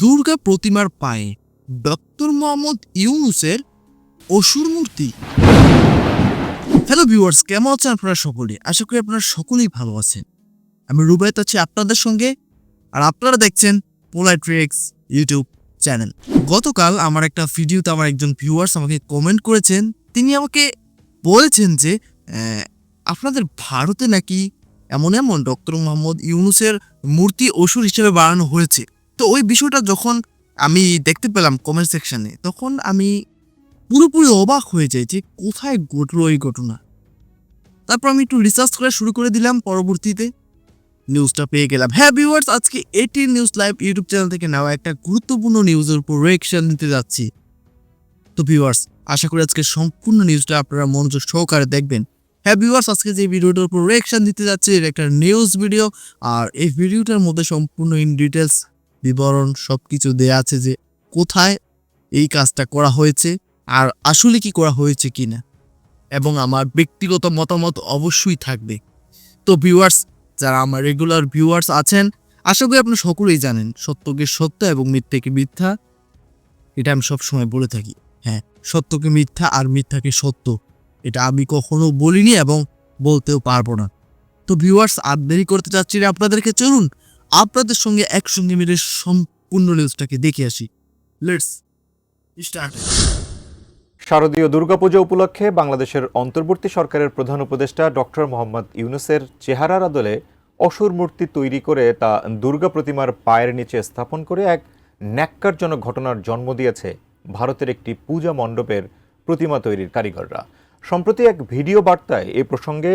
দুর্গা প্রতিমার পায়ে ডক্টর মোহাম্মদ ইউনুসের অসুর মূর্তি। হ্যালো ভিউয়ার্স কেমন আছেন আপনারা সকলে? আশা করি আপনারা সকলেই ভালো আছেন। আমি রুবায়ত আছি আপনাদের সঙ্গে, আর আপনারা দেখছেন পোলাইট্রিক্স ইউটিউব চ্যানেল গতকাল আমার একটা ভিডিওতে আমার একজন ভিউয়ার্স আমাকে কমেন্ট করেছেন। তিনি আমাকে বলেছেন যে আপনাদের ভারতে নাকি এমন এমন ডক্টর মোহাম্মদ ইউনুসের মূর্তি অসুর হিসেবে বানানো হয়েছে। তো ওই বিষয়টা যখন আমি দেখতে পেলাম কমেন্ট সেকশনে তখন আমি পুরোপুরি অবাক হয়ে যাই যে কোথায় ঘটলো এই ঘটনা। তারপর আমি একটু রিসার্চ করা শুরু করে দিলাম পরবর্তীতে। নিউজটা পেয়ে গেলাম। হ্যাঁ ভিউয়ার্স আজকে এটি নিউজ লাইভ ইউটিউব চ্যানেল থেকে নেওয়া একটা গুরুত্বপূর্ণ নিউজের উপর রিয়েকশন দিতে যাচ্ছি। তো ভিউয়ার্স আশা করি আজকে সম্পূর্ণ নিউজটা আপনারা মনোযোগ সহকারে দেখবেন। হ্যাঁ ভিউয়ার্স আজকে যে ভিডিওটার উপর রিয়েকশন দিতে যাচ্ছি এটা একটা নিউজ ভিডিও আর এই ভিডিওটার মধ্যে সম্পূর্ণ ইন ডিটেলস বিবরণ সব কিছু দেওয়া আছে যে কোথায় এই কাজটা করা হয়েছে আর আসলে কি করা হয়েছে কি না এবং আমার ব্যক্তিগত মতামত অবশ্যই থাকবে। তো ভিউয়ার্স যারা আমার রেগুলার ভিউয়ার্স আছেন, আশা করি আপনি সকলেই জানেন সত্যকে সত্য এবং মিথ্যাকে মিথ্যা। এটা আমি সবসময় বলে থাকি হ্যাঁ সত্যকে মিথ্যা আর মিথ্যাকে সত্য। এটা আমি কখনো বলিনি এবং বলতেও পারব না। তো ভিউয়ার্স আর দেরি করতে চাচ্ছি না, আপনাদেরকে চলুন আপনাদের সঙ্গে একসঙ্গে মিলে সম্পূর্ণ নিউজটাকে দেখে আসি। লেটস স্টার্ট শারদীয় দুর্গাপূজা উপলক্ষে বাংলাদেশের অন্তর্বর্তী সরকারের প্রধান উপদেষ্টা ডক্টর মোহাম্মদ ইউনুসের চেহারার আদলে অসুর মূর্তি তৈরি করে তা দুর্গা প্রতিমার পায়ের নিচে স্থাপন করে এক ন্যাক্কারজনক ঘটনার জন্ম দিয়েছে ভারতের একটি পূজা মণ্ডপের প্রতিমা তৈরির কারিগররা। সম্প্রতি এক ভিডিও বার্তায় এ প্রসঙ্গে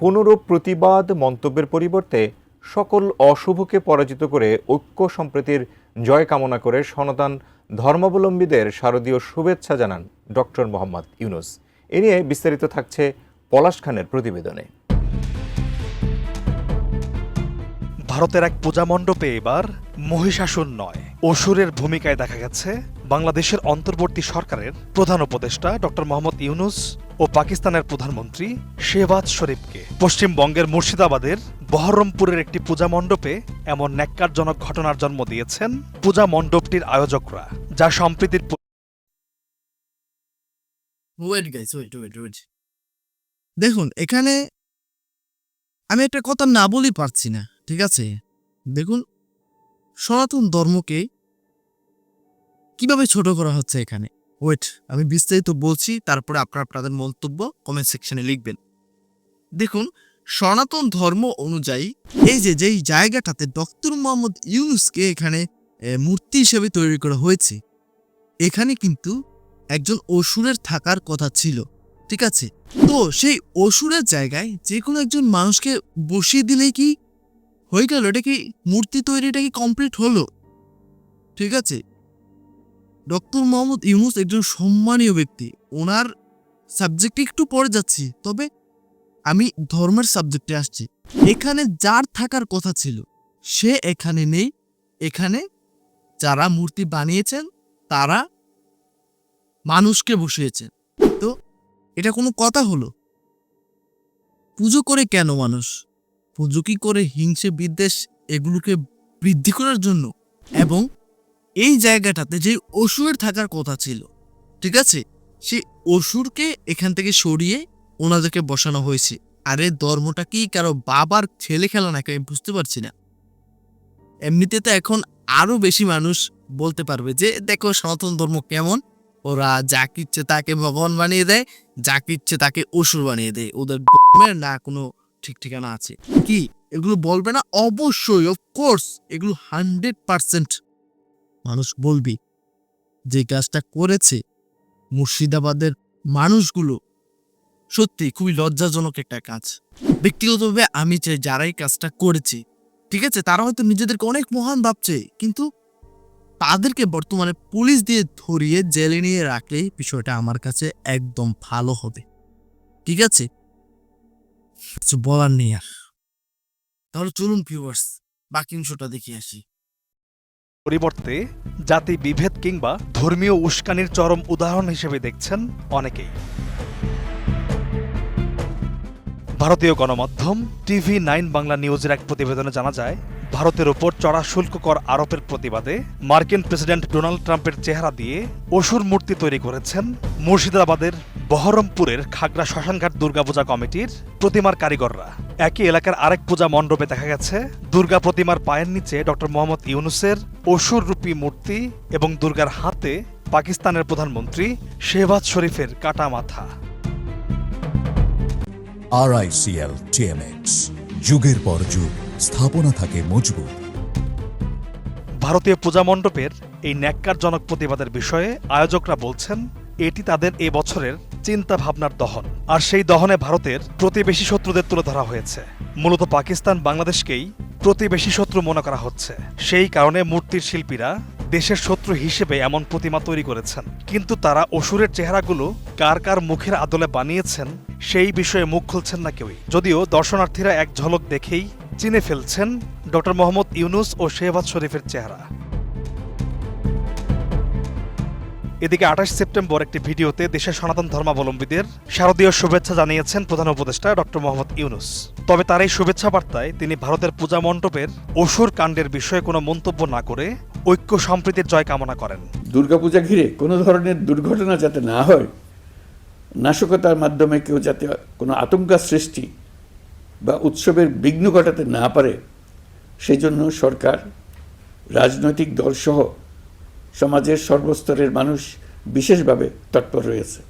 কোনোরূপ প্রতিবাদ মন্তব্যের পরিবর্তে সকল অশুভকে পরাজিত করে ঐক্য সম্প্রীতির জয় কামনা করে সনাতন ধর্মাবলম্বীদের শারদীয় শুভেচ্ছা জানান ডক্টর মোহাম্মদ ইউনুস। এ নিয়ে বিস্তারিত থাকছে পলাশ খানের প্রতিবেদনে। ভারতের এক পূজা মণ্ডপে এবার মহিষাসুর নয়। অসুরের ভূমিকায় দেখা গেছে বাংলাদেশের অন্তর্বর্তী সরকারের প্রধান উপদেষ্টা ডক্টর মোহাম্মদ ইউনুস ও পাকিস্তানের প্রধানমন্ত্রী শেহবাজ শরীফকে। পশ্চিমবঙ্গের মুর্শিদাবাদের বহরমপুরের একটি পূজা মণ্ডপে এমন ন্যাক্কারজনক ঘটনার জন্ম দিয়েছেন পূজা মণ্ডপটির আয়োজকরা, যা সম্প্রীতির দেখুন, এখানে আমি একটা কথা না বলেই পারছি না, ঠিক আছে? দেখুন, সনাতন ধর্মকে কীভাবে ছোট করা হচ্ছে এখানে? ওয়েট আমি বিস্তারিত বলছি, তারপরে আপনারা আপনাদের মন্তব্য কমেন্ট সেকশনে লিখবেন। দেখুন সনাতন ধর্ম অনুযায়ী এই যে যেই জায়গাটাতে ডক্টর মোহাম্মদ ইউনুসকে এখানে মূর্তি হিসেবে তৈরি করা হয়েছে, এখানে কিন্তু একজন অসুরের থাকার কথা ছিল, ঠিক আছে? তো সেই অসুরের জায়গায় যে কোনো একজন মানুষকে বসিয়ে দিলেই কি হয়ে গেল? এটা কি মূর্তি তৈরিটা কি কমপ্লিট হলো? ঠিক আছে? ডক্টর মোহাম্মদ ইউনুস একজন সম্মানীয় ব্যক্তি, ওনার সাবজেক্টে একটু পরে যাচ্ছি, তবে আমি ধর্মের সাবজেক্টে আসছি। এখানে যার থাকার কথা ছিল, সে এখানে নেই। এখানে যারা মূর্তি বানিয়েছেন, তারা মানুষকে বসিয়েছেন। তো এটা কোনো কথা হলো? পুজো করে কেন মানুষ? পুজো কি করে হিংসে বিদ্বেষ এগুলোকে বৃদ্ধি করার জন্য? এবং এই জায়গাটাতে যে অসুরের থাকার কথা ছিল, ঠিক আছে? সেই অসুরকে এখান থেকে সরিয়ে ওনাদেরকে বসানো হয়েছে। আরে ধর্মটা কি কারও বাবার ছেলে খেলা নাকি আমি বুঝতে পারছি না। এমনিতে তো এখন আরও বেশি মানুষ বলতে পারবে যে, দেখো সনাতন ধর্ম কেমন? ওরা যা ইচ্ছে তাকে ভগবান বানিয়ে দেয়, যা ইচ্ছে তাকে অসুর বানিয়ে দেয়। ওদের ধর্মের না কোনো ঠিক ঠিকানা আছে। কি? এগুলো বলবে না? অবশ্যই অফকোর্স এগুলো হান্ড্রেড পার্সেন্ট মানুষ বলবি। যে কাজটা করেছে, মুর্শিদাবাদের মানুষগুলো সত্যি খুবই লজ্জাজনক একটা কাজ। ব্যক্তিগতভাবে আমি চাই যারাই কাজটা করেছে, ঠিক আছে? তারা হয়তো নিজেদেরকে অনেক মহান ভাবছে, কিন্তু তাদেরকে বর্তমানে পুলিশ দিয়ে ধরিয়ে জেলে নিয়ে রাখলেই বিষয়টা আমার কাছে একদম ভালো হবে। ঠিক আছে? কিছু বলার নেই আর। তাহলে চলুন ভিউয়ার্স বাকি অংশটা দেখে আসি। পরিবর্তে জাতি বিভেদ কিংবা ধর্মীয় উস্কানির চরম উদাহরণ হিসেবে দেখছেন অনেকেই। ভারতীয় গণমাধ্যম টিভি নাইন বাংলা নিউজের এক প্রতিবেদনে জানা যায়, ভারতের ওপর চড়া শুল্ক কর আরোপের প্রতিবাদে মার্কিন প্রেসিডেন্ট ডোনাল্ড ট্রাম্পের চেহারা দিয়ে অসুর মূর্তি তৈরি করেছেন মুর্শিদাবাদের বহরমপুরের খাগড়া শ্মশানঘাট দুর্গাপূজা কমিটির প্রতিমার কারিগররা। একই এলাকার আরেক পূজা মণ্ডপে দেখা গেছে, দুর্গা প্রতিমার পায়ের নিচে ডক্টর মোহাম্মদ ইউনুসের অসুর রূপী মূর্তি এবং দুর্গার হাতে পাকিস্তানের প্রধানমন্ত্রী শেহবাজ শরীফের কাটা মাথা। আরআইসিএল টিএমএক্স যুগের পর যুগ, স্থাপনা থাকে মজবুত। ভারতীয় পূজা মণ্ডপের এই ন্যাক্কারজনক প্রতিবাদের বিষয়ে আয়োজকরা বলছেন, এটি তাদের এ বছরের চিন্তা ভাবনার দহন। আর সেই দহনে ভারতের প্রতিবেশী শত্রুদের তুলে ধরা হয়েছে। মূলত পাকিস্তান বাংলাদেশকেই প্রতিবেশী শত্রু মনে করা হচ্ছে। সেই কারণে মূর্তির শিল্পীরা দেশের শত্রু হিসেবে এমন প্রতিমা তৈরি করেছেন। কিন্তু তারা অসুরের চেহারাগুলো কার কার মুখের আদলে বানিয়েছেন, সেই বিষয়ে মুখ খুলছেন না কেউই। যদিও দর্শনার্থীরা এক ঝলক দেখেই চিনে ফেলছেন ডক্টর মোহাম্মদ ইউনুস ও শেহবাজ শরীফের চেহারা। এদিকে আঠাশ সেপ্টেম্বর একটি ভিডিওতে দেশের সনাতন ধর্মাবলম্বীদের শারদীয় শুভেচ্ছা জানিয়েছেন প্রধান উপদেষ্টা ডক্টর মোহাম্মদ ইউনুস। তবে তার এই শুভেচ্ছা বার্তায় তিনি ভারতের পূজা মণ্ডপের অসুর কাণ্ডের বিষয়ে কোনো মন্তব্য না করে ঐক্য সম্প্রীতির জয় কামনা করেন। দুর্গাপূজা ঘিরে কোনো ধরনের দুর্ঘটনা যাতে না হয়, নাশকতার মাধ্যমে কেউ যাতে কোনো আতঙ্কা সৃষ্টি বা উৎসবের বিঘ্ন ঘটাতে না পারে সেই জন্য সরকার, রাজনৈতিক দলসহ সমাজের সর্বস্তরের মানুষ বিশেষভাবে তৎপর রয়েছে।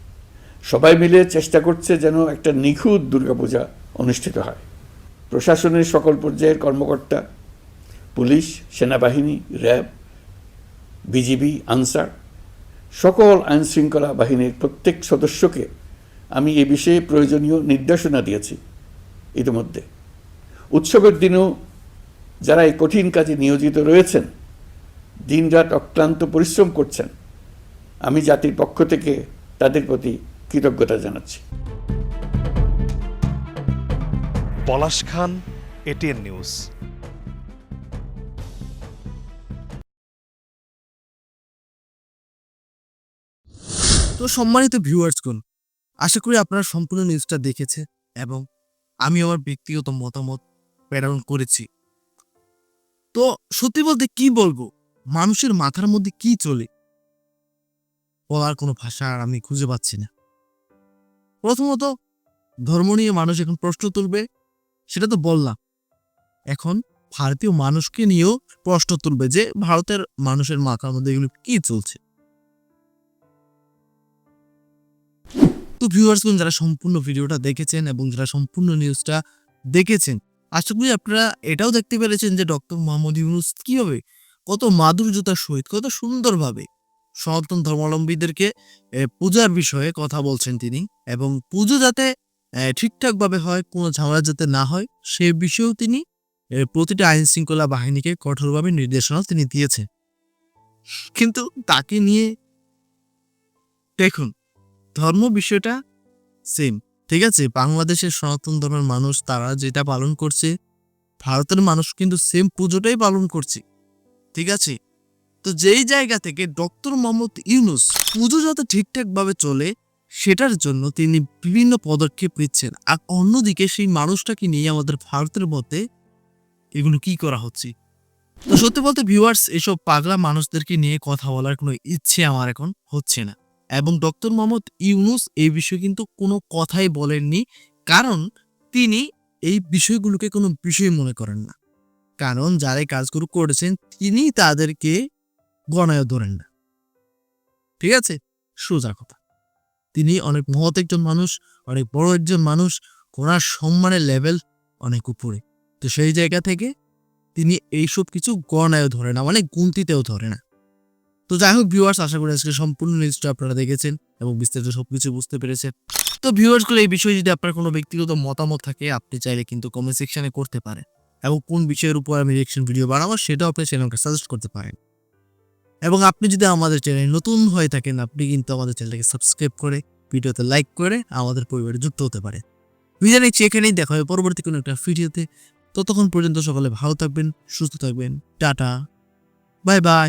সবাই মিলে চেষ্টা করছে যেন একটা নিখুঁত দুর্গাপূজা অনুষ্ঠিত হয়। প্রশাসনের সকল পর্যায়ের কর্মকর্তা, পুলিশ, সেনাবাহিনী, র্যাব বিজিবি আনসার, সকল আইন শৃঙ্খলা বাহিনীর প্রত্যেক সদস্যকে আমি এ বিষয়ে প্রয়োজনীয় নির্দেশনা দিয়েছি ইতিমধ্যে। উৎসবের দিনেও যারা এই কঠিন কাজে নিয়োজিত রয়েছেন, দিনরাত অক্লান্ত পরিশ্রম করছেন, আমি জাতির পক্ষ থেকে তাদের প্রতি কৃতজ্ঞতা জানাচ্ছি। পলাশ খান এটিএন নিউজ তো সম্মানিত ভিউয়ার্সগণ আশা করি আপনারা সম্পূর্ণ নিউজটা দেখেছে এবং আমি আমার ব্যক্তিগত মতামত প্রেরণ করেছি। তো সত্যি বলতে কি বলব? মানুষের মাথার মধ্যে কি চলে? বলার কোনো ভাষা আর আমি খুঁজে পাচ্ছি না। প্রথমত, ধর্ম নিয়ে মানুষ এখন প্রশ্ন তুলবে, সেটা তো বললাম। এখন ভারতীয় মানুষকে নিয়েও প্রশ্ন তুলবে যে, ভারতের মানুষের মাথার মধ্যে এগুলো কি চলছে? তো ভিউয়ার্সগণ যারা সম্পূর্ণ ভিডিওটা দেখেছেন এবং যারা সম্পূর্ণ নিউজটা দেখেছেন, আশা করি আপনারা এটাও দেখতে পেরেছেন যে ডক্টর মোহাম্মদ ইউনুস কীভাবে কত মাধুর্যতার সহিত, কত সুন্দরভাবে সনাতন ধর্মাবলম্বীদেরকে পূজার বিষয়ে কথা বলছেন তিনি এবং পুজো যাতে ঠিকঠাকভাবে হয়, কোনো ঝামেলা যাতে না হয়, সে বিষয়েও তিনি প্রতিটা আইন শৃঙ্খলা বাহিনীকে কঠোরভাবে নির্দেশনা তিনি দিয়েছেন। কিন্তু তাকে নিয়ে দেখুন ধর্ম বিষয়টা সেম ঠিক আছে? বাংলাদেশের সনাতন ধর্মের মানুষ, তারা যেটা পালন করছে, ভারতের মানুষ কিন্তু সেম পুজোটাই পালন করছে, ঠিক আছে? তো যেই জায়গা থেকে ডক্টর মোহাম্মদ ইউনুস পুজো যাতে ঠিকঠাকভাবে চলে, সেটার জন্য তিনি বিভিন্ন পদক্ষেপ নিচ্ছেন। আর অন্যদিকে সেই মানুষটাকে নিয়ে আমাদের ভারতের মধ্যে এগুলো কি করা হচ্ছে? তো সত্যি বলতে ভিউয়ার্স এসব পাগলা মানুষদেরকে নিয়ে কথা বলার কোনো ইচ্ছে আমার এখন হচ্ছে না। এবং ডক্টর মোহাম্মদ ইউনুস এই বিষয়ে কিন্তু কোনো কথাই বলেননি, কারণ তিনি এই বিষয়গুলোকে কোনো বিষয় মনে করেন না। কারণ যারা এই কাজগুলো করেছেন, তিনি তাদেরকে গণায় ধরেন না। ঠিক আছে? সোজা কথা। তিনি অনেক মহৎ একজন মানুষ, অনেক বড় একজন মানুষ, ওনার সম্মানের লেভেল অনেক উপরে। তো সেই জায়গা থেকে তিনি এইসব কিছু গণায় ধরে না মানে গুনতিতেও ধরে না। তো যাই হোক ভিউয়ার্স আশা করি আজকে সম্পূর্ণ নিউজটা আপনারা দেখেছেন এবং বিস্তারিত সবকিছু বুঝতে পেরেছেন। তো ভিউয়ার্সগুলো, এই বিষয়ে যদি আপনার কোনো ব্যক্তিগত মতামত থাকে, আপনি চাইলে কিন্তু কমেন্ট সেকশনে করতে পারেন এবং কোন বিষয়ের উপর আমি রিয়েকশন ভিডিও বানাবো, সেটাও আপনি চ্যানেলকে সাজেস্ট করতে পারেন। এবং আপনি যদি আমাদের চ্যানেল নতুন হয়ে থাকেন, আপনি কিন্তু আমাদের চ্যানেলটাকে সাবস্ক্রাইব করে, ভিডিওতে লাইক করে আমাদের পরিবারে যুক্ত হতে পারেন। বিদায় নিচ্ছি এখানেই, দেখা হবে পরবর্তী কোনো একটা ভিডিওতে ততক্ষণ পর্যন্ত সকলে ভালো থাকবেন, সুস্থ থাকবেন, টাটা বাই বাই